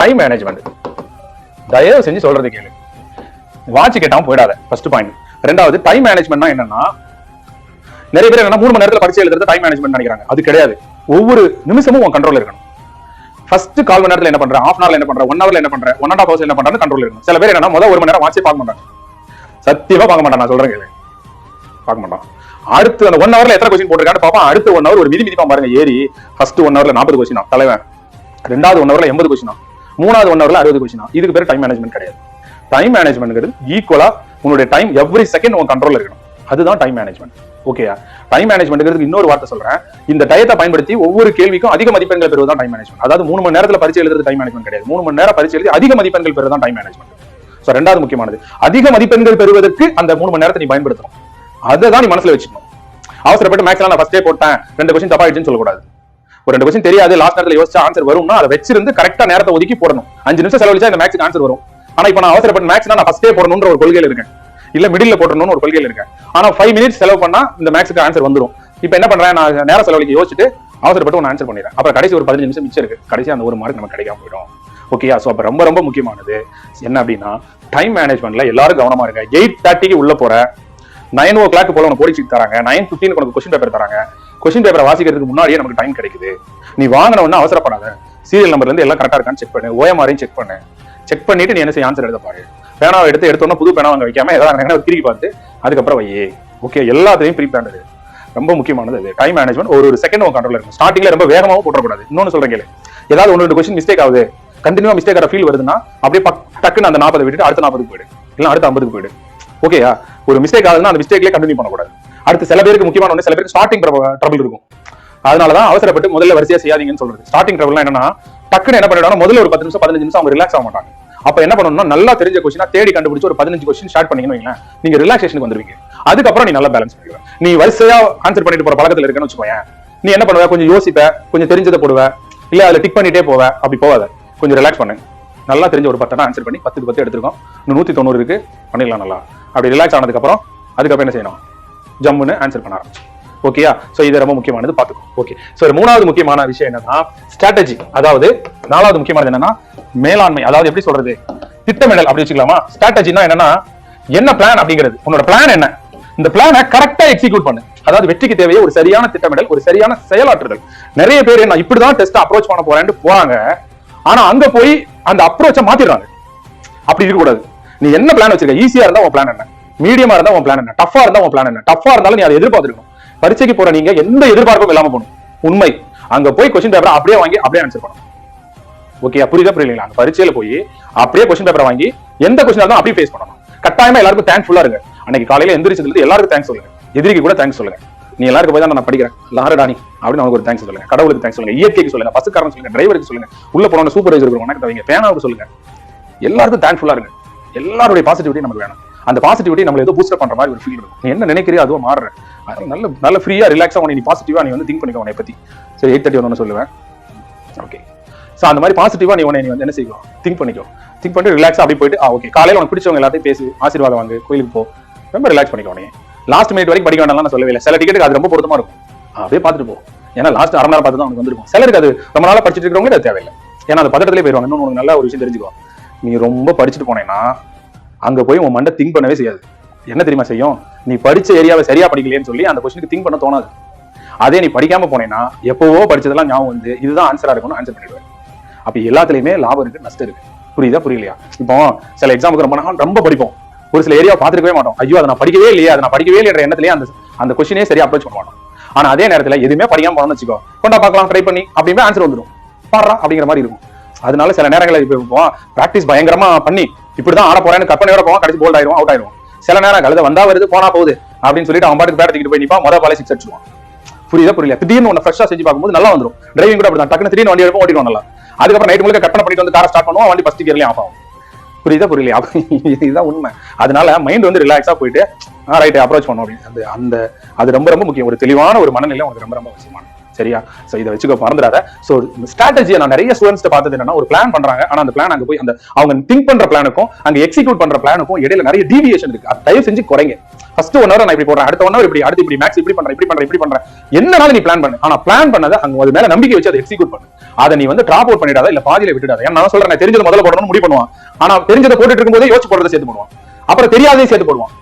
Time management தயவு செஞ்சு சொல்றது கேளு. வாட்ச் கேட்டாம போயிடாத. ஃபர்ஸ்ட் பாயிண்ட் ரெண்டாவது டைம் மேனேஜ்மெண்ட்னா என்னன்னா நிறைய பேர் என்னன்னா மூணு மணி நேரத்துல பரிச்சை எழுதுறது டைம் மேனேஜ்மெண்ட் நினைக்கிறாங்க. அது கிடையாது. ஒவ்வொரு நிமிஷமும் உன் கண்ட்ரோல் இருக்கணும். ஃபர்ஸ்ட் கால் மணி நேரத்தில் என்ன பண்ற? ஹாஃப் ஹவர்ல என்ன பண்ற? ஒன் ஹவர்ல என்ன பண்ற? ஒன் அண்ட் ஹாஃப் ஹவர்ஸ் என்ன பண்றது கண்ட்ரோல் இருக்கணும். சில பேர் என்னன்னா முதல் ஒரு மணி நேரம் வாட்சே பார்க்க மாட்டாங்க. சத்தியமா பார்க்க மாட்டான் நான் சொல்றேன் கேளு. பார்க்க மாட்டான். அடுத்து அந்த ஒன் ஹவர்ல எத்தனை கொஸ்டின் போட்டிருக்கான்னு பார்ப்போம். அடுத்த ஒன் ஹவர் ஒரு மிதி மிதிப்பா பாருங்க. ஏறி ஃபர்ஸ்ட் ஒன் ஹவர்ல நாற்பது கொஸ்டினா தலைவன். ரெண்டாவது ஒன் ஹவர்ல எண்பது கொஸ்டினா மூணாவது ஒன் ஹவர்ல அறுபது கொஸ்டினா இதுக்கு பேர் டைம் மேனேஜ்மெண்ட் கிடையாது. டைம் மேனேஜ்மெண்ட்ங்கிறது ஈக்குவலா உன்னுடைய டைம் எவ்ரி செகண்ட் உன் கண்ட்ரோல் இருக்கணும். அதுதான் டைம் மேனேஜ்மெண்ட் ஓகேயா டைம் மேனேஜ்மெண்ட்ங்கிறது இன்னொரு வார்த்தை சொல்றேன். இந்த டயத்தை பயன்படுத்தி ஒவ்வொரு கேள்விக்கும் அதிக மதிப்பெண்கள் பெறுவது தான் டைம் மேனேஜ்மெண்ட் அதாவது மூணு மணி நேரத்தில் பரிச்சை எழுதுறது டைம் மேனேஜ்மெண்ட் கிடையாது. மூணு மணி நேரம் பரிச்சை எழுதி அதிக மதிப்பெண்கள் பெறுவது தான் டைம் மேனேஜ்மெண்ட் ஸோ ரெண்டாவது முக்கியமானது. அதிக மதிப்பெண்கள் பெறுவதற்கு அந்த மூணு மணி நேரத்தை நீ பயன்படுத்தணும். அதை தான் நீ மனசுல வச்சுக்கணும். அவசரப்பட்டு மேக்ஸ்லாம் நான் ஃபர்ஸ்டே போட்டேன். ரெண்டு கொஸ்டின் தப்பா ஆயிடுச்சுன்னு சொல்லக்கூடாது. ஒரு ரெண்டு கொஸ்டின் தெரியாது. லாஸ்ட் நேரத்துல யோசிச்சா ஆன்சர் வரும்னா அதை வச்சிருந்து கரெக்டா நேரத்தை ஒதுக்கி போடணும். அஞ்சு நிமிஷம் செலவழிச்சா இந்த மேக்ஸ்க்கு ஆன்சர் வரும். ஆனா இப்ப நான் அவசரப்பட்டு மேக்ஸ்னா நான் ஃபர்ஸ்டே போடணும்ன்ற ஒரு கொள்கையில இருக்கேன். இல்ல மிடில் போட்டணும்னு ஒரு கொள்கையில இருக்கேன். ஆனா ஃபைவ் மினிட்ஸ் செலவு பண்ணா இந்த மேக்ஸ்க்கு ஆன்சர் வந்துடும் இப்போ என்ன பண்றேன்? நான் நேரம் செலவழிக்க யோசிச்சுட்டு அவசரப்பட்டு ஒன்று ஆன்சர் பண்ணிடுறேன். அப்புறம் கடைசி ஒரு பதினஞ்சு நிமிஷம் மிச்சம் இருக்கு. கடைசி அந்த ஒரு மார்க் நமக்கு கிடைக்காம போயிடும். ஓகேயா ஸோ அப்போ ரொம்ப ரொம்ப முக்கியமானது என்ன அப்படின்னா டைம் மேனேஜ்மெண்ட்ல எல்லாரும் கவனமா இருங்க. எயிட் தேர்ட்டிக்கு உள்ள போற. நைன் ஓ கிளாக் போல உனக்கு கோடிங் தராங்க. நைன் ஃபிஃப்டின் உனக்கு கொஸ்டின் பேப்பர் தராங்க. கொஸ்டின் பேப்பரை வாசிக்கிறதுக்கு முன்னாடியே நமக்கு டைம் கிடைக்குது. நீ வாங்கின உடனே அவசரப்படாத. சீரியல் நம்பர்ல இருந்து எல்லாம் கரெக்டா இருக்கான்னு செக் பண்ணு. ஓஎம்ஆரையும் செக் பண்ணு. செக் பண்ணிட்டு நீ என்ன செய்ய ஆன்சர் எழுத பாரு. பேனாவை எடுத்து எடுத்தோன்னா புது பேனா வாங்க வைக்காம ஏதாவது திருப்பி பார்த்து அதுக்கப்புறம் வையே ஓகே எல்லாத்தையும் ப்ரீ பிளான் ரொம்ப முக்கியமானது அது. டைம் மேனேஜ்மெண்ட் ஒரு ஒரு செகண்ட் உங்க கண்ட்ரோல் இருக்கும் ஸ்டார்டிங்ல ரொம்ப வேகமாக போட்டக்கூடாது இன்னொன்னு சொல்றேன் கேளு. ஏதாவது ஒன்று ரெண்டு கொஸ்டின் மிஸ்டேக் ஆகுது. கண்டினியூவா மிஸ்டேக் ஆகிற ஃபீல் வருதுன்னா அப்படியே பக்- டக்குன்னு அந்த நாற்பது விட்டுட்டு அடுத்த நாற்பதுக்கு போயிடு. இல்லை அடுத்த ஐம்பதுக்கு போயிடு. ஓகேயா ஒரு மிஸ்டேக் ஆகுதுன்னா அந்த மிஸ்டேக்லேயே கண்டினியூ பண்ணக்கூடாது. அடுத்து சில பேருக்கு முக்கியமான ஒன்று சில பேருக்கு ஸ்டார்டிங் ட்ரபிள் இருக்கும். அதனாலதான் அவசரப்பட்டு முதல்ல வரிசையா செய்யாதீங்கன்னு சொல்றது. ஸ்டார்டிங் ட்ரபிள் என்னன்னா டக்குன்னு என்ன பண்ணிடுவாங்க முதல்ல ஒரு பத்து நிமிஷம் பதினஞ்சு நிமிஷம் அவங்க ரிலாக்ஸ் ஆக மாட்டாங்க. அப்ப என்ன பண்ணணும்னா நல்லா தெரிஞ்ச கொஸ்டினா தேடி கண்டுபிடிச்சு ஒரு பதினஞ்சு கொஸ்டின் ஸ்டார்ட் பண்ணீங்கன்னு வைங்களேன் நீங்க ரிலாக்ஸேஷனுக்கு வந்துருவீங்க. அதுக்கப்புறம் நீ நல்லா பேலன்ஸ் பண்ணுவ நீ வரிசையா ஆன்சர் பண்ணிட்டு போற பழக்கத்துல இருக்கேன்னு வச்சுக்கோயேன். நீ என்ன பண்ணுவ? கொஞ்சம் யோசிப்ப கொஞ்சம் தெரிஞ்சதை போடுவ. இல்ல அதுல டிக் பண்ணிட்டே போவ. அப்படி போவாத. கொஞ்சம் ரிலாக்ஸ் பண்ணு. நல்லா தெரிஞ்ச ஒரு பத்தனா ஆன்சர் பண்ணி பத்துக்கு பத்து எடுத்திருக்கோம். இன்னும் நூத்தி தொண்ணூறு இருக்கு. பண்ணிடலாம் நல்லா. அப்படி ரிலாக்ஸ் ஆனதுக்கு அப்புறம் அதுக்கப்புறம் என்ன செய்யணும்? ஜம்முன்னு ஆன்சர் பண்ண ஆரம்பிச்சு. ஓகேயா சோ இது ரொம்ப முக்கியமானது பாத்துக்கோ ஓகே சோ மூணாவது முக்கியமான விஷயம் என்னன்னா ஸ்ட்ராட்டஜி அதாவது நாலாவது முக்கியமானது என்னன்னா மேலாண்மை. அதாவது எப்படி சொல்றது? திட்டமிடல். அப்படி வச்சுக்கலாமா? ஸ்ட்ராட்டஜினா என்னன்னா என்ன பிளான் அப்படிங்கிறது? உன்னோட பிளான் என்ன? இந்த பிளானை கரெக்டா எக்ஸிக்யூட் பண்ணு. அதாவது வெற்றிக்கு தேவையே ஒரு சரியான திட்டமிடல் ஒரு சரியான செயலாற்றுதல். நிறைய பேர் நான் இப்படிதான் டெஸ்ட் அப்ரோச் பண்ண போறேன்னு போறாங்க. ஆனா அங்க போய் அந்த அப்ரோச்சை மாத்திடுறாங்க. அப்படி இருக்க கூடாது நீ என்ன பிளான் வச்சிருக்க? ஈஸியா இருந்தா உன் பிளான் என்ன? மீடியமா இருந்தா உன் பிளான் என்ன? டஃபா இருந்தா உன் பிளான் என்ன? டஃபா இருந்தாலும் நீ அதை எதிர்பார்த்திருக்கணும். பரீட்சைக்கு போற நீங்க எந்த எதிர்பார்ப்பும் இல்லாம போகணும். உண்மை. அங்க போய் கொஸ்டின் பேப்பரை அப்படியே வாங்கி அப்படியே ஆன்சர் பண்ணணும். ஓகே புரியுதா புரியலீங்களா? அந்த பரீட்சையில போய் அப்படியே கொஸ்டின் பேப்பரை வாங்கி எந்த கொஸ்டின் இருந்தாலும் அப்படியே ஃபேஸ் பண்ணணும். கட்டாயமா எல்லாருக்கும் தேங்க்ஃபுல்லா இருங்க. அன்னைக்கு காலையில எந்திரிச்சதுல எல்லாருக்கும் தேங்க்ஸ் சொல்லுங்க. எதிரிக்கு கூட தேங்க்ஸ் சொல்லுங்க. நீ எல்லாருக்கும் போய் தான் நான் படிக்கிறேன். லாரு டானி அப்படின்னு அவனுக்கு ஒரு தேங்க்ஸ் சொல்லுங்க. கடவுளுக்கு தேங்க்ஸ் சொல்லுங்க. இயற்கைக்கு சொல்லுங்க. பஸ்ஸுக்காரன் சொல்லுங்க. டிரைவருக்கு சொல்லுங்க. உள்ள போன சூப்பர்வைசருக்கு உனக்கு தவிங்க பேனாவுக்கு சொல்லுங்க. எல்லாருக்கும் தேங்க்ஃபுல்லா இருங்க. எல்லாருடைய பாசிட்டிவிட்டி நமக்கு வேணும். அந்த பாசிட்டிவிட்டி நம்மள ஏதோ பூஸ்டர் பண்ற மாதிரி ஒரு ஃபீல் இருக்கும். நீ என்ன நினைக்கிறியோ அதுவும் மாறுற. நல்ல நல்ல ஃப்ரீயா ரிலாக்ஸா உன்னை நீ பாசிட்டிவா நீ வந்து திங்க் பண்ணிக்கோ உன்னை பத்தி. சரி எயிட் தேர்ட்டி ஒன்று சொல்லுவேன். ஓகே ஸோ அந்த மாதிரி பாசிட்டிவா நீ உன்னை நீ வந்து என்ன செய்யும் திங்க் பண்ணிக்கோ. திங்க் பண்ணிட்டு ரிலாக்ஸா அப்படி போயிட்டு ஆ ஓகே காலையில உனக்கு பிடிச்சவங்க எல்லாத்தையும் பேசி. ஆசீர்வாதம் வாங்க. கோயிலுக்கு போ. ரொம்ப ரிலாக்ஸ் பண்ணிக்கோ நீ லாஸ்ட் மினிட் வரைக்கும் படிக்க வேண்டாம்னு நான் சொல்லவே இல்லை. சில டிக்கெட்டுக்கு அது ரொம்ப பொருத்தமா இருக்கும். அப்படியே பார்த்துட்டு போ. ஏன்னா லாஸ்ட் அரை நேரம் பார்த்து தான் உனக்கு வந்திருக்கும். சிலருக்கு அது ரொம்ப நாளாக படிச்சுட்டு இருக்கிறவங்க அது தேவையில்லை. ஏன்னா அது பதட்டத்திலே போயிருவாங்க. இன்னும் உனக்கு நல்ல ஒரு விஷயம் தெரிஞ்சுக்கோ நீ ரொம்ப படிச்சுட்டு போனேன்னா அங்க போய் உன் மண்டை திங்க் பண்ணவே செய்யாது. என்ன தெரியுமா செய்யும்? நீ படிச்ச ஏரியாவை சரியா படிக்கலையேன்னு சொல்லி அந்த கொஸ்டினுக்கு திங்க் பண்ண தோணாது. அதே நீ படிக்காம போனேன்னா எப்பவோ படிச்சதெல்லாம் ஞாபகம் வந்து இதுதான் ஆன்சரா இருக்கும்னு ஆன்சர் பண்ணிடுவேன். அப்ப எல்லாத்துலயுமே லாபம் இருக்கு நஷ்டம் இருக்கு. புரியுதா புரியலையா? இப்போ சில எக்ஸாமுக்கு ரொம்ப நாள் ரொம்ப படிப்போம். ஒரு சில ஏரியாவை பார்த்துருக்கவே மாட்டோம். ஐயோ அதை நான் படிக்கவே இல்லையா அதை நான் படிக்கவே இல்லைன்ற எண்ணத்திலேயே அந்த அந்த கொஸ்டினே சரியா அப்ரோச் பண்ண மாட்டோம் ஆனா அதே நேரத்துல எதுவுமே படிக்காம போனோம்னு வச்சுக்கோ கொண்டா பார்க்கலாம் ட்ரை பண்ணி அப்படியே ஆன்சர் வந்துடும் பாடுறா அப்படிங்கிற மாதிரி இருக்கும். அதனால சில நேரங்களில் இப்போ பிராக்டிஸ் பயங்கரமா பண்ணி இப்படிதான் ஆட போறேன்னு கற்பனையோட போவோம் கடைசி போல்ட் ஆயிரும் அவுட் ஆயிரும் சில நேரம் கழுத வந்தா வருது போனா போகுது அப்படின்னு சொல்லிட்டு அவன் பாட்டுக்கு பேட் தூக்கிட்டு போய் நிப்பா மொதல் பாலே சிக்ஸ் அடிச்சுவான் புரியுதா புரியல திடீர்னு ஒன்று ஃப்ரெஷ்ஷா செஞ்சு பார்க்கும்போது நல்லா வந்துடும் டிரைவிங் கூட அப்படிதான். டக்குனு திடீர்னு வண்டி எடுப்போம் ஓட்டிட்டு நல்லா. அதுக்கப்புறம் நைட் முழுக்க கற்பனை பண்ணிட்டு வந்து காரை ஸ்டார்ட் பண்ணுவோம் வண்டி ஃபஸ்ட் கியர்லயும் ஆஃப் ஆகும். புரியுதா புரியலையா? இதுதான் உண்மை. அதனால மைண்ட் வந்து ரிலாக்ஸா போயிட்டு ரைட் அப்ரோச் பண்ணும் அப்படின்னு. அந்த அந்த அது ரொம்ப ரொம்ப முக்கியம். ஒரு தெளிவான ஒரு மனநிலை உனக்கு ரொம்ப ரொம்ப அவசியமான சரியா? சோ இதை வச்சுக்க மறந்துடாத. சோ ஸ்ட்ராட்டஜியை நான் நிறைய ஸ்டூடெண்ட்ஸ் பார்த்தது என்னன்னா ஒரு பிளான் பண்றாங்க. ஆனா அந்த பிளான் அங்க போய் அந்த அவங்க திங்க் பண்ற பிளானுக்கும் அங்க எக்ஸிக்யூட் பண்ற பிளானுக்கும் இடையில நிறைய டீவியேஷன் இருக்கு. அதை தயவு செஞ்சு குறைங்க. ஃபர்ஸ்ட் ஒன் ஹவர் நான் இப்படி போடுறேன். அடுத்த ஒன் ஹவர் இப்படி அடுத்து இப்படி மேக்ஸ் இப்படி பண்றேன் இப்படி பண்றேன் இப்படி பண்றேன். என்னனாலும் நீ பிளான் பண்ணு. ஆனா பிளான் பண்ணதை அங்க அது மேல நம்பிக்கை வச்சு அதை எக்ஸிக்யூட் பண்ணு. அதை நீ வந்து டிராப் அவுட் பண்ணிடாத இல்ல பாதியில விட்டுடாத. ஏன்னா நான் சொல்றேன் தெரிஞ்சது முதல்ல போடணும்னு முடிவு பண்ணுவான். ஆனா தெரிஞ்சதை போட்டுட்டு இருக்கும்போதே யோசிச்சு போடுறதை சேர்த்து போடுவான். அப்புறம் தெரியாதே சேர்த்து போடுவான்.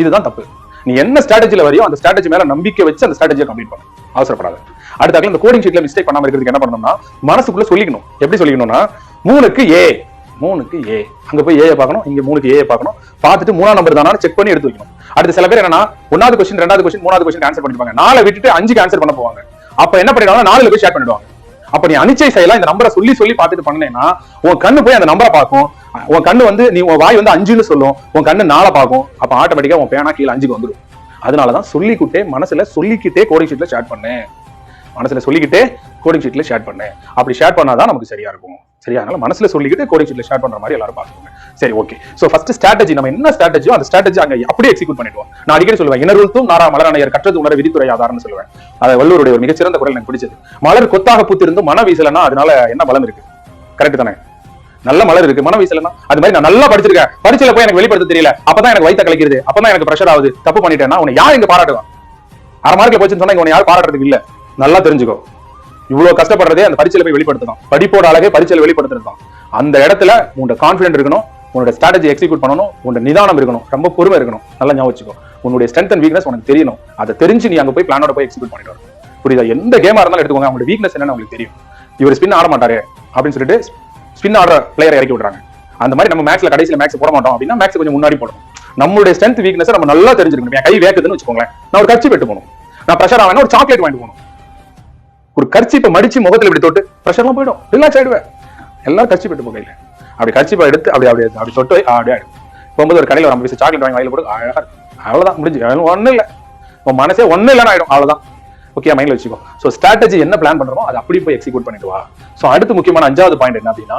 இதுதான் தப்பு. நீ என்ன ஸ்ட்ராட்டஜில வரையோ அந்த ஸ்ட்ராட்டஜி மேல நம்பிக்கை வச்சு அந்த ஸ்ட்ராட்டஜியை கம்ப்ளீட் பண்ணு. அவசரப்படாத. அடுத்தாக்கல இந்த கோடிங் ஷீட்ல மிஸ்டேக் பண்ணாம இருக்கிறதுக்கு என்ன பண்ணணும்னா மனசுக்குள்ள சொல்லிக்கணும். எப்படி சொல்லிக்கணும்னா மூணுக்கு ஏ மூணுக்கு ஏ அங்க போய் ஏ பார்க்கணும் இங்க மூணுக்கு ஏ பார்க்கணும். பார்த்துட்டு மூணாம் நம்பர் தானு செக் பண்ணி எடுத்து வைக்கணும். அடுத்து சில பேர் என்னன்னா ஒன்னாவது கொஸ்டின் ரெண்டாவது கொஸ்டின் மூணாவது கொஸ்டின் ஆன்சர் பண்ணிப்பாங்க. நாளை விட்டுட்டு அஞ்சுக்கு ஆன்சர் பண்ண போவாங்க. அப்ப என்ன பண்ணிடுவாங்க நாலுல போய் ஷேர் பண்ணிடுவாங்க. அப்ப நீ அனிச்சை செய்யலாம் இந்த நம்பரை சொல்லி சொல்லி பார்த்துட்டு பண்ணேன்னா உன் கண்ணு போய் அந்த நம்பரை பார்க்கும். உன் கண்ணு வந்து நீ உன் வாய் வந்து அஞ்சுன்னு சொல்லும். உன் கண்ணு நாளை பார்க்கும். அப்ப ஆட்டோமேட்டிக்கா உன் பேனா கீழே அஞ்சுக்கு வந்துடும். அதனாலதான் சொல்லிக்கிட்டே மனசுல சொல்லிக்கிட்டே கோடிங் ஷீட்ல ஷேர் பண்ணேன் மனசுல சொல்லிக்கிட்டே கோடிங் ஷீட்ல ஷேர் பண்ணேன் அப்படி ஷேர் பண்ணாதான் நமக்கு சரியா இருக்கும். சரியா? அதனால மனசுல சொல்லிக்கிட்டு கோடிங் ஷீட்ல ஷேர் பண்ற மாதிரி எல்லாரும் பாத்துக்கோங்க சரி ஓகே சோ ஃபர்ஸ்ட் ஸ்ட்ராட்டஜி நம்ம என்ன ஸ்ட்ராட்டஜியோ அந்த ஸ்ட்ராட்டஜி அங்க அப்படியே எக்ஸிக்யூட் பண்ணிடுவோம். நான் அடிக்கடி சொல்லுவேன் இனருத்தும் நாரா மலரணையர் கற்றது உணர விதித்துறை ஆதாரம்னு சொல்லுவேன். அது வள்ளுவருடைய ஒரு மிகச்சிறந்த குரல் எனக்கு பிடிச்சது. மலர் கொத்தாக பூத்திருந்தும் மன வீசலன்னா அதனால என்ன பலம் இருக்கு? கரெக்ட் தானே? நல்ல மலர் இருக்கு. மன வயசுல அது மாதிரி நான் நல்லா படிச்சிருக்கேன். படிச்சல போய் எனக்கு வெளிப்படுத்த தெரியல. அப்பதான் எனக்கு வயித்த கலைக்கிறது. அப்பதான் எனக்கு பிரஷர் ஆகுது. தப்பு பண்ணிட்டேன்னா உன்னை யார் இங்க பாராட்டுவான்? அரை மார்க்ல போச்சுன்னு சொன்னா இங்க உன்னை யாரும் பாராட்டுறதுக்கு இல்ல. நல்லா தெரிஞ்சுக்கோ. இவ்வளவு கஷ்டப்படுறதே அந்த பரிச்சையில போய் வெளிப்படுத்தணும். படிப்போட அழகே பரிச்சையில வெளிப்படுத்துறது அந்த இடத்துல உன்னோட கான்பிடன்ட் இருக்கணும். உன்னோட ஸ்ட்ராட்டஜி எக்ஸிக்யூட் பண்ணணும். உன்னோட நிதானம் இருக்கணும். ரொம்ப பொறுமை இருக்கணும். நல்லா ஞாபகம் உன்னுடைய ஸ்ட்ரென்த் அண்ட் வீக்னஸ் உனக்கு தெரியணும். அதை தெரிஞ்சு நீ அங்க போய் பிளானோட போய் எக்ஸிக்யூட் பண்ணிட்டு வரணும் புரியுதா? எந்த கேமா இருந்தாலும் எடுத்துக்கோங்க. அவங்களோட வீக்னஸ் என்னன்னு உங்களுக்கு தெரியும். இவர் ஸ்பின் ஆட மாட்டாரு. அப்படின்னு சொல்லிட்டு ஸ்பின் ஆடுற பிளேயர் இறக்கி விடுறாங்க. அந்த மாதிரி நம்ம மேக்ஸ்ல கடைசியில மேக்ஸ் போட மாட்டோம் அப்படின்னா மேக்ஸ் கொஞ்சம் முன்னாடி போடணும் நம்மளுடைய ஸ்ட்ரென்த் வீக்னஸ் நம்ம நல்லா தெரிஞ்சிருக்கணும் என் கை வேக்குதுன்னு வச்சுக்கோங்களேன். நான் ஒரு கட்சி பெட்டு போகணும். நான் ப்ரெஷர் ஆவேன் ஒரு சாக்லேட் வாங்கிட்டு போகணும். ஒரு கர்ச்சிப்பை மடிச்சு முகத்துல இப்படி தொட்டு ப்ரெஷர்லாம் போயிடும். ரிலாக்ஸ் ஆயிடுவேன். எல்லாம் கர்ச்சி பெட்டு போகையில அப்படி கர்ச்சிப்பை எடுத்து அப்படி அப்படி அப்படி தொட்டு அப்படியே ஆயிடும். போகும்போது ஒரு கடையில் ஒரு ஐம்பது சாக்லேட் வாங்கி வாயில போட்டு அழகா இருக்கும். அவ்வளவுதான் முடிஞ்சு. ஒன்றும் இல்லை. உன் மனசே ஒன்றும் இல்லைன்னு ஆயிடும். அவ்வளோதான் ஓகே மைண்ட்ல வச்சுக்கோ. ஸோ ஸ்ட்ராட்டஜி என்ன பிளான் பண்றோமோ அதை அப்படி போய் எக்ஸிக்யூட் பண்ணிட்டு வா. ஸோ அடுத்து முக்கியமான அஞ்சாவது பாயிண்ட் என்ன அப்படின்னா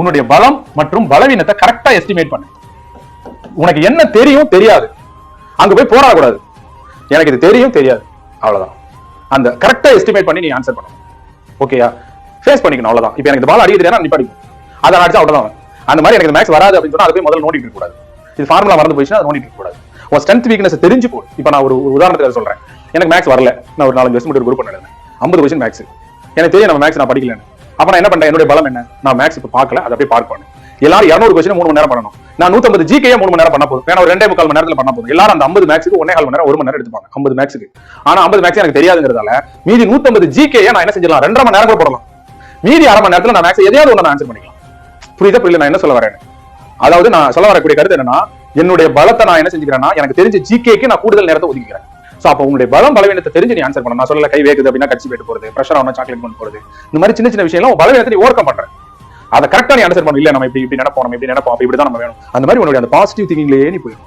உன்னுடைய பலம் மற்றும் பலவீனத்தை கரெக்டா எஸ்டிமேட் பண்ணு. உனக்கு என்ன தெரியும் தெரியாது. அங்க போய் போராடக்கூடாது எனக்கு இது தெரியும் தெரியாது. அவ்வளவுதான். அந்த கரெக்டா எஸ்டிமேட் பண்ணி நீ ஆன்சர் பண்ணணும் ஓகேயா ஃபேஸ் பண்ணிக்கணும் அவ்வளவுதான். இப்போ எனக்கு இந்த பால் அடிக்க தெரியாது நீ படிக்கும் அதை அடிச்சா அவ்வளவுதான். அந்த மாதிரி எனக்கு மேக்ஸ் வராது அப்படின்னு சொன்னா அதை போய் முதல்ல நோண்டிட்டு இருக்க கூடாது இது ஃபார்முலா மறந்து போயிடுச்சுன்னா அதை நோண்டிட்டு கூடாது உன் ஸ்ட்ரென்த் வீக்னஸ் தெரிஞ்சு போ. இப்போ நான் ஒரு உதாரணத்துக்கு சொல்றேன். எனக்கு மேக்ஸ் வரல. நான் ஒரு நாலஞ்சு வருஷம் ஒரு குரூப் பண்ணேன் ஐம்பது கொஸ்டின் மேக்ஸ் எனக்கு தெரியும் நம்ம மேக்ஸ் நான் படிக்கலன்னு. அப்ப நான் என்ன பண்ணேன்? என்னுடைய பலம் என்ன? நான் மேக்ஸ் இப்போ பார்க்கல. அதை அப்படியே பார்க்க பண்ணேன். எல்லாரும் இரநூறு கொஸ்டின் மூணு மணி நேரம் பண்ணணும். நான் நூத்தம்பது ஜிகே மூணு மணி நேரம் பண்ண போதும். வேணா ஒரு ரெண்டே முக்கால் மணி நேரத்துல பண்ண போதும். எல்லாரும் அந்த ஐம்பது மேக்ஸுக்கு ஒன்னே கால் மணி நேரம் ஒரு மணி நேரம் எடுத்துப்பாங்க. ஐம்பது மேக்ஸுக்கு ஆனா ஐம்பது மேக்ஸ் எனக்கு தெரியாதுங்கிறதால மீதி நூத்தம்பது ஜிகே நான் என்ன செஞ்சிடலாம்? ரெண்டரை மணி நேரம் கூட போடலாம். மீதி அரை மணி நேரத்துல நான் மேக்ஸ் எதையாவது ஒன்று ஆன்சர் பண்ணிக்கலாம். புரியுதா? புரியல. நான் என்ன சொல்ல வரேன் அதாவது நான் சொல்ல வரக்கூடிய கருத்து என்னன்னா என்னுடைய பலத்தை நான் என்ன செஞ்சுக்கிறேன்னா எனக்கு தெரிஞ்ச ஜிகேக்கு நான் கூடுதல் நேரத்தை ஒதுக்கிறேன் சோ அப்ப உங்களுடைய பலம் பலவீனத்தை தெரிஞ்சு நீ ஆன்சர் பண்ணணும். நான் சொல்லல கை வேகுது அப்படின்னா கட்சி போயிட்டு போறது ப்ரெஷர் ஆனா சாக்லேட் பண்ண போறது. இந்த மாதிரி சின்ன சின்ன விஷயம்லாம் உன் பலவீனத்தை நீ ஓவர் பண்றேன். அதை கரெக்டா நீ ஆன்சர் பண்ணணும் இல்ல நம்ம இப்படி இப்படி நினைப்போம் நம்ம இப்படி நினைப்போம் அப்படி இப்படி தான் நம்ம வேணும். அந்த மாதிரி உன்னுடைய அந்த பாசிட்டிவ் திங்கிங்லயே நீ போயிடும்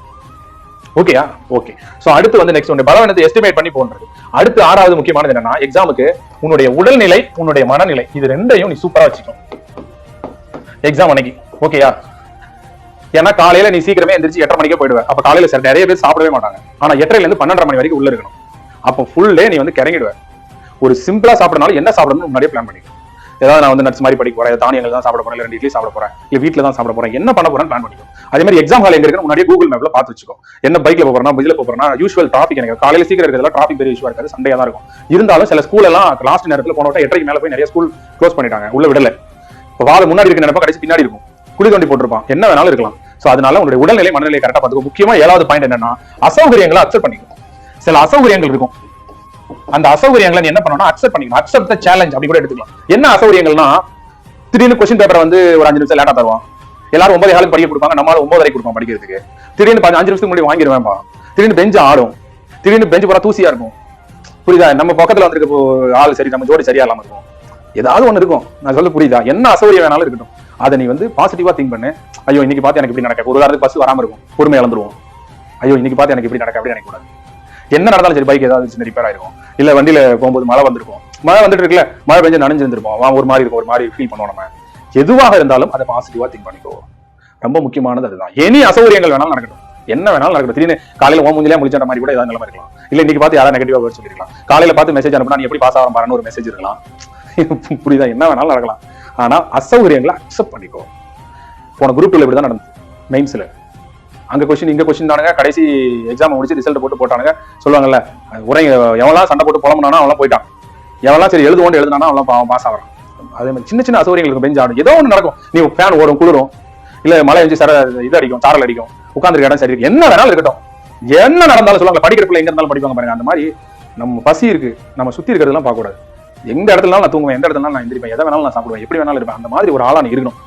ஓகேயா ஓகே சோ அடுத்து வந்து நெக்ஸ்ட் உடைய பலவீனத்தை எஸ்டிமேட் பண்ணி போன்றது. அடுத்து ஆறாவது முக்கியமானது என்னன்னா எக்ஸாமுக்கு உன்னுடைய உடல்நிலை உன்னுடைய மனநிலை இது ரெண்டையும் நீ சூப்பரா வச்சுக்கணும். எக்ஸாம் அன்னைக்கு. ஓகேயா ஏன்னா காலையில நீ சீக்கிரமே எந்திரிச்சு எட்டரை மணிக்கே போயிடுவேன் அப்ப காலையில சார் நிறைய பேர் சாப்பிடவே மாட்டாங்க. ஆனா எட்டரைல இருந்து பன்னெண்டரை மணி வரைக்கும் உள்ள இருக்கணும். அப்போ ஃபுல் டே நீ வந்து கிறங்கிடுவேன் ஒரு சிம்பிளா சாப்பிடனாலும் என்ன சாப்பிடணும்னு முன்னாடியே பிளான் பண்ணிக்கணும் ஏதாவது நான் வந்து நட்ஸ் மாதிரி படிக்க போறேன் தானியங்கள் தான் சாப்பிட போறேன் இல்ல ரெண்டு இட்லி சாப்பிட போறேன் இல்ல வீட்ல தான் சாப்பிட போறேன் என்ன பண்ண போறேன் பிளான் பண்ணிக்கோ. அதே மாதிரி எக்ஸாம் ஹால் எங்க இருக்குன்னு முன்னாடியே கூகுள் மேப்ல பார்த்து வச்சுக்கோ. என்ன பைக்ல போறேன் பைக்ல போறேன்னா யூஸ்வல் டிராஃபிக் எனக்கு காலையில சீக்கிரம் இருக்கிறதுல டிராஃபிக் பெரிய இஷ்யூ இருக்காது சண்டையா தான் இருக்கும். இருந்தாலும் சில ஸ்கூல் எல்லாம் லாஸ்ட் நேரத்துல போன விட்டா எட்டரைக்கு மேல போய் நிறைய ஸ்கூல் க்ளோஸ் பண்ணிட்டாங்க உள்ள விடல. இப்போ வாழ முன்னாடி இருக்க நினைப்பா கடைசி பின்னாடி இருக்கும். குழி தோண்டி போட்டிருப்பான். என்ன வேணாலும் இருக்கலாம். சோ அதனால உங்களுடைய உடல்நிலை மனநிலை கரெக்டா பார்த்துக்கோ. முக்கியமா ஏழாவது பாயிண்ட் என்னன்னா அசௌகரியங்களை அக்செப்ட் பண்ணிக்கணும். சில அசௌகரியங்கள் இருக்கும். அந்த அசௌகரியங்களை என்ன பண்ணணும் அக்செப்ட் பண்ணிக்கணும். அக்செப்ட் த சேலஞ்ச் அப்படி கூட எடுத்துக்கலாம். என்ன அசௌகரியங்கள்னா திடீர்னு கொஸ்டின் பேப்பர் வந்து ஒரு அஞ்சு நிமிஷம் லேட்டா தருவான். எல்லாரும் ஒன்பது காலம் படிக்க கொடுப்பாங்க நம்மளால ஒன்பதரை கொடுப்பான் படிக்கிறதுக்கு. திடீர்னு பாஞ்சு- அஞ்சு நிமிஷத்துக்கு முன்னாடி வாங்கிடுவேன்பா திடீர்னு பெஞ்சு ஆடும். திடீர்னு பெஞ்சு பூரா தூசியா இருக்கும். புரியுதா? நம்ம பக்கத்துல வந்திருக்க ஆள் சரி நம்ம ஜோடி சரியா இல்லாம இருக்கும். ஏதாவது ஒன்று இருக்கும். நான் சொல்ல புரியுதா? என்ன அசௌரியம் வேணாலும் இருக்கட்டும். அதை நீ வந்து பாசிட்டிவா திங்க் பண்ணு. ஐயோ இன்னைக்கு பார்த்து எனக்கு இப்படி நடக்க. ஒரு வாரத்துக்கு பஸ் வராம இருக்கும். பொறுமை இழந்துருவோம் ஐயோ இன்னைக்கு பார்த்து எனக்கு இப்படி நடக்க அப்படி நினைக்கக்கூடாது என்ன நடந்தாலும் சரி பைக் ஏதாவது சின்ன ரிப்பேர் ஆயிருக்கும். இல்ல வண்டியில போகும்போது மழை வந்திருக்கும். மழை வந்துட்டு இருக்குல்ல மழை பெஞ்சு நனைஞ்சு இருந்திருப்போம் வா, ஒரு மாதிரி இருக்கும் ஒரு மாதிரி ஃபீல் பண்ணுவோம் நம்ம. எதுவாக இருந்தாலும் அதை பாசிட்டிவா திங்க் பண்ணிக்கோ. ரொம்ப முக்கியமானது அதுதான். எனி அசௌரியங்கள் வேணாலும் நடக்கட்டும். என்ன வேணாலும் நடக்கட்டும். திடீர்னு காலையில ஓ மூஞ்சிலே முழிச்ச மாதிரி கூட ஏதாவது நிலமா இருக்கலாம். இல்ல இன்னைக்கு பார்த்து யாராவது நெகட்டிவா வேர்ட் சொல்லிருக்கலாம் காலையில பார்த்து மெசேஜ் அனுப்பினா நீ எப்படி பாஸ் ஆகிற பாருன்னு ஒரு மெசேஜ் இருக்கலாம். புரியுதா? என்ன வேணாலும் நடக்கலாம். ஆனா அசௌகரியங்களை அக்செப்ட் பண்ணிக்கோ. போன குரூப்ல இப்படி தான் நடந்தது. மெயின்ஸ்ல அங்க கொஸ்டின் இங்க கொஸ்டின் தானுங்க. கடைசி எக்ஸாம் முடிச்சு ரிசல்ட் போட்டு போட்டானுங்க. சொல்லுவாங்கல்ல உரை எவெல்லாம் சண்டை போட்டு புலம்புனானோ அவன் போயிட்டான். எவெல்லாம் சரி எழுதுவோண்டு எழுதுனானா அவன் பாவம் பாஸ் ஆகிறான் அதே மாதிரி சின்ன சின்ன அசௌகரியங்களுக்கு பெஞ்சு ஆடும் ஏதோ ஒன்று நடக்கும். நீ ஃபேன் ஓடும் குளிரும். இல்ல மழை வந்து சர இது அடிக்கும் சாரல் அடிக்கும். உட்காந்துருக்க இடம் சரி என்ன வேணாலும் இருக்கட்டும். என்ன நடந்தாலும் சொல்லுவாங்க. படிக்கிற பிள்ளை எங்க இருந்தாலும் படிப்பாங்க பாருங்க. அந்த மாதிரி நம்ம பசி இருக்கு. நம்ம சுத்தி இருக்கிறதெல்லாம் பார்க்க கூடாது எந்த இடத்துல நான் தூங்குவேன் எந்த இடத்துல நான் எந்திரிப்பேன் எதை வேணாலும் நான் சாப்பிடுவேன் எப்படி வேணாலும் இருப்பேன் அந்த மாதிரி ஒரு ஆளா நீ இருக்கணும்.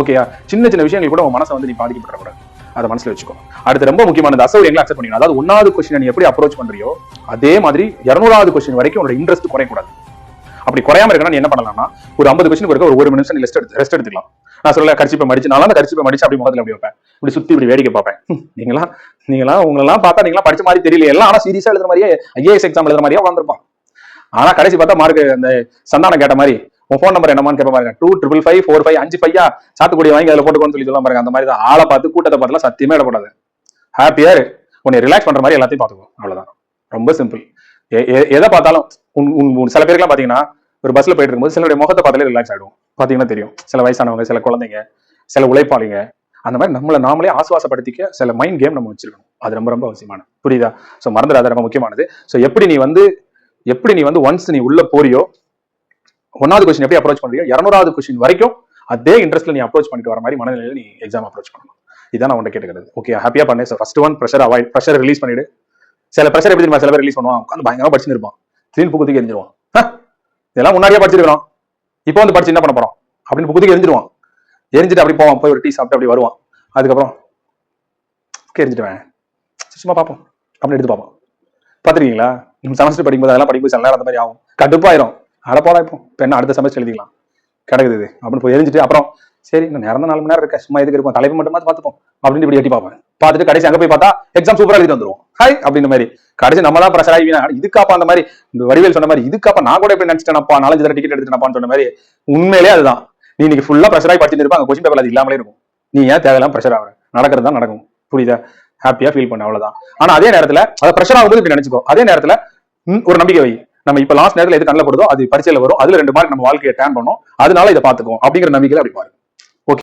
ஓகேயா சின்ன சின்ன விஷயங்கள் கூட உன் மனசை வந்து நீ பாதிக்கப்படக்கூடாது. அதை மனசுல வச்சுக்கோ. அடுத்து ரொம்ப முக்கியமானது அசௌரியங்களை அக்செப்ட் பண்ணிக்கணும். அதாவது ஒன்னாவது கொஸ்டின் நீ எப்படி அப்ரோச் பண்றியோ அதே மாதிரி இருநூறாவது கொஸ்டின் வரைக்கும் உன்னோட இன்ட்ரெஸ்ட் குறையக்கூடாது. அப்படி குறையாம இருக்கணும் நீ என்ன பண்ணலாம்னா ஒரு ஐம்பது கொஸ்டின் இருக்க ஒரு ஒரு நிமிஷம் நீ ரெஸ்ட் எடுத்து ரெஸ்ட் எடுத்துக்கலாம். நான் சொல்ல கரிச்சிப்பை மடிச்சு நான் அந்த கரிச்சிப்பை மடிச்சு அப்படி முதல்ல அப்படி வைப்பேன். இப்படி சுத்தி இப்படி வேடிக்கை பார்ப்பேன். நீங்களா? நீங்களா? உங்களெல்லாம் பார்த்தா நீங்களா படிச்ச மாதிரி தெரியல எல்லாம் ஆனா சீரியஸா எழுதுற மாதிரியே ஐஏஎஸ் எக்ஸாம் எழுதுற மாதிரியே உட்காந்துருப்பான் ஆனா கடைசி பார்த்தா மார்க் அந்த சந்தானம் கேட்ட மாதிரி உன் ஃபோன் நம்பர் என்னமான்னு கேட்ப பாருங்க. Two triple five four five அஞ்சு ஃபையா சாத்துக்குடி வாங்கி அதில் போட்டுக்கோன்னு சொல்லி சொல்ல பாருங்க அந்த மாதிரி தான். ஆளை பார்த்து கூட்டத்தை பார்த்துலாம் சத்தியமே இடப்படாது ஹாப்பியா இரு. உன்னை ரிலாக்ஸ் பண்ற மாதிரி எல்லாத்தையும் பார்த்துக்கோ அவ்வளவுதான். ரொம்ப சிம்பிள் எதை பார்த்தாலும் உன் உன் சில பேருக்குலாம் பாத்தீங்கன்னா ஒரு பஸ்ல போயிட்டு இருக்கும்போது சிலருடைய முகத்தை பார்த்தாலே ரிலாக்ஸ் ஆகிடும் பாத்தீங்கன்னா தெரியும். சில வயசானவங்க சில குழந்தைங்க சில உழைப்பாளிங்க அந்த மாதிரி நம்மளை நாமளே ஆசுவாசப்படுத்திக்க சில மைண்ட் கேம் நம்ம வச்சிருக்கணும். அது ரொம்ப ரொம்ப அவசியமான புரியுதா? ஸோ மறந்துடாத ரொம்ப முக்கியமானது. ஸோ எப்படி நீ வந்து எப்படி நீ வந்து ஒன்ஸ் நீ உள்ள போறியோ ஒன்னாவது கொஸ்டின் எப்படி அப்ரோச் பண்றியோ இரநூறாவது கொஸ்டின் வரைக்கும் அதே இன்ட்ரெஸ்ட்ல நீ அப்ரோச் பண்ணிட்டு வர மாதிரி மனநிலையில நீ எக்ஸாம் அப்ரோச் பண்ணணும். இதான் நான் உன்ட்ட கேட்டுக்கிறது. ஓகே ஹாப்பியா பண்ணு first one pressure avoid pressure release பண்ணிடு. சில ப்ரெஷர் எப்படி தெரியுமா? சில பேர் ரிலீஸ் பண்ணுவான் உட்காந்து பயங்கரமா படிச்சிருப்பான் இருப்பான். திடீர்னு புகுத்துக்கு எரிஞ்சிருவான் இதெல்லாம் முன்னாடியே படிச்சிருக்கிறோம் இப்போ வந்து படிச்சு என்ன பண்ண போறோம் அப்படின்னு புகுத்துக்கு எரிஞ்சிருவான் எரிஞ்சிட்டு அப்படி போவான். போய் ஒரு டீ சாப்பிட்டு அப்படி வருவான். அதுக்கப்புறம் எரிஞ்சிட்டுவேன் சும்மா பார்ப்போம். அப்படின்னு எடுத்து பார்ப்போம் பார்த்துருக்கீங்களா? நம்ம செமஸ்டர் படிக்கும்போது அதெல்லாம் படிக்கும்போது சில நேரம் அந்த மாதிரி ஆகும். கடுப்பாயிரும். அடப்பாடா இப்போ. இப்போ என்ன அடுத்த செமஸ்டர் எழுதிக்கலாம்? கிடக்குது இது. அப்படின்னு போய் எரிஞ்சிட்டு அப்புறம் சரி இன்னும் நேரம் நாலு மணி நேரம் இருக்க. சும்மா இதுக்கு இருக்கும்? தலைப்பு மட்டும் பார்த்துப்போம். அப்படின்னு இப்படி எட்டி பார்ப்பேன். பார்த்துட்டு கடைசி அங்கே போய் பார்த்தா எக்ஸாம் சூப்பராக எழுதிட்டு வந்துருவோம். ஹாய் அப்படின்ற மாதிரி. கடைசி நம்ம தான் ப்ரெஷர் ஆகி இதுக்காப்பா அந்த மாதிரி இந்த வடிவேல் சொன்ன மாதிரி இதுக்காப்பா நான் கூட இப்படி நினைச்சிட்டேனப்பா நாலஞ்சு தடவை டிக்கெட் எடுத்துட்டேனப்பான்னு சொன்ன மாதிரி உண்மையிலே அதுதான். நீ இன்னைக்கு ஃபுல்லாக ப்ரெஷர் ஆகி படிச்சுட்டு இருப்பா அங்கே கொஸ்டின் பேப்பர் அது இல்லாமலே இருக்கும். நீ ஏன் தேவையில்லாம ப்ரெஷர் ஆகுற? நடக்கிறது தான் நடக்கும். புரியுதா? ஹாப்பியா ஃபீல் பண்ண அவ்வளவுதான். ஆனா அதே நேரத்துல அதை ப்ரெஷர் ஆகும்போது இப்படி நினைச்சுக்கோ. அதே நேரத்துல ஒரு நம்பிக்கை வை. நம்ம இப்ப லாஸ்ட் நேரத்துல எது கண்ணில் படுதோ அது பரிசையில வரும். அதுல ரெண்டு மார்க் நம்ம வாழ்க்கையை டேன் பண்ணோம். அதனால இதை பார்த்துக்கோம் அப்படிங்கிற நம்பிக்கையில அப்படி பாரு